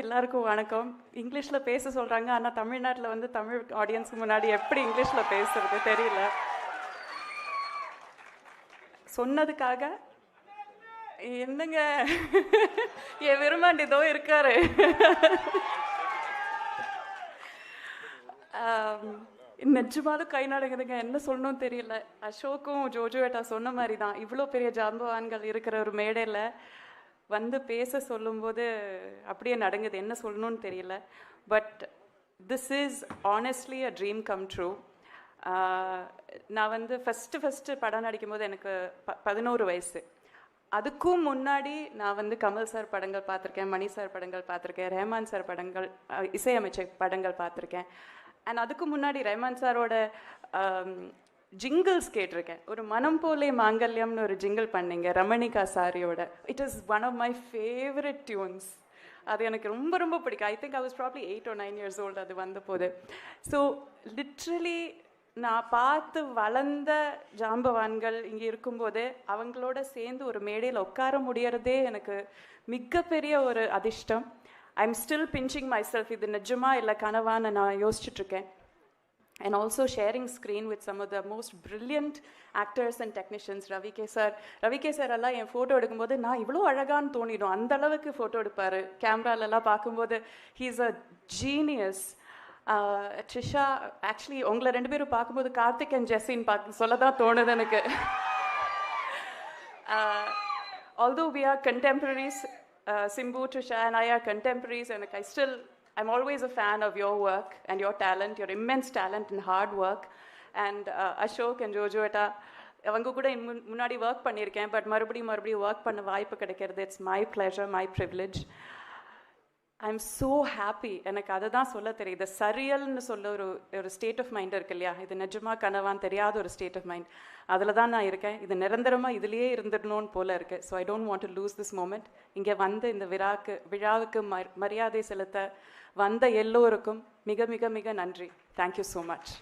எல்லாருக்கும் வணக்கம். இங்கிலீஷில் பேச சொல்கிறாங்க ஆனால் தமிழ்நாட்டில் வந்து தமிழ் ஆடியன்ஸ்க்கு முன்னாடி எப்படி இங்கிலீஷில் பேசுறது தெரியல. சொன்னதுக்காக என்னங்க? என் விரும்பாண்டி இதோ இருக்காரு. நிஜமாலும் கை நடக்குதுங்க என்ன சொல்லணும் தெரியல. அசோக்கும் ஜோஜோவேட்டா சொன்ன மாதிரி தான் இவ்வளோ பெரிய ஜாம்பவான்கள் இருக்கிற ஒரு மேடையில் வந்து பேச சொல்லும்போது அப்படியே நடங்குது. என்ன சொல்லணும்னு தெரியல. But this is honestly a dream come true நான் வந்து ஃபஸ்ட்டு ஃபஸ்ட்டு படம் நடிக்கும் போது எனக்கு ப பதினோரு வயசு. அதுக்கும் முன்னாடி நான் வந்து கமல் சார் படங்கள் பார்த்துருக்கேன் மணி சார் படங்கள் பார்த்துருக்கேன் ரஹ்மான் சார் படங்கள் இசையமைச்சர் இசையமைச்ச படங்கள் பார்த்துருக்கேன். அண்ட் அதுக்கு முன்னாடி ரஹ்மான் சாரோட ஜிங்கிள்ஸ் கேட்டிருக்கேன். ஒரு மனம் போலே மாங்கல்யம்னு ஒரு ஜிங்கிள் பண்ணீங்க ரமணிகா சாரியோட. It is one of my favourite tunes அது எனக்கு ரொம்ப ரொம்ப பிடிக்கும். I think I was probably eight or nine years old அது வந்த போது ஸோ லிட்ரலி நான் பார்த்து வளர்ந்த ஜாம்பவான்கள் இங்கே இருக்கும்போது அவங்களோட சேர்ந்து ஒரு மேடையில் உட்கார முடியறதே எனக்கு மிகப்பெரிய ஒரு அதிர்ஷ்டம். I am still pinching my self இது நிஜமா இல்லை கனவான்னு நான் யோசிச்சுட்ருக்கேன் and also sharing screen with some of the most brilliant actors and technicians Ravi K sir Ravi K sir எல்லாம் என் ஃபோட்டோ எடுக்கும்போது நான் இவ்வளோ அழகான்னு தோணிடும் அந்த அளவுக்கு ஃபோட்டோ எடுப்பார் கேமராலெல்லாம் பார்க்கும்போது he is a genius Trisha actually உங்களை ரெண்டு பேரும் பார்க்கும்போது கார்த்திக் அண்ட் ஜெஸ்ஸின்னு பார்க்க சொல்ல தான் தோணுது எனக்கு although we are contemporaries, uh, Simbu, Trisha, and I are contemporaries, and like, I'm always a fan of your work and your talent, your immense talent and hard work. And uh, Ashok and Jojo Etta, அவங்க கூட முன்னாடி work பண்ணியிருக்கேன் but மறுபடியும் மறுபடியும் work பண்ண வாய்ப்பு கிடைக்கிறது it's my pleasure my privilege I am so happy எனக்கு அதை தான் சொல்ல தெரியுது. சரியல்னு சொல்ல ஒரு ஒரு ஸ்டேட் ஆஃப் மைண்ட் இருக்கு இல்லையா? இது நிஜமா கனவான்னு தெரியாத ஒரு ஸ்டேட் ஆஃப் மைண்ட் அதில் தான் நான் இருக்கேன். இது நிரந்தரமாக இதுலேயே இருந்துடணும்னு போல இருக்கு. So I don't want to lose this moment இங்கே வந்து இந்த விழாக்கு விழாவுக்கு ம- மரியாதை செலுத்த வந்த எல்லோருக்கும் மிக மிக மிக நன்றி. Thank you so much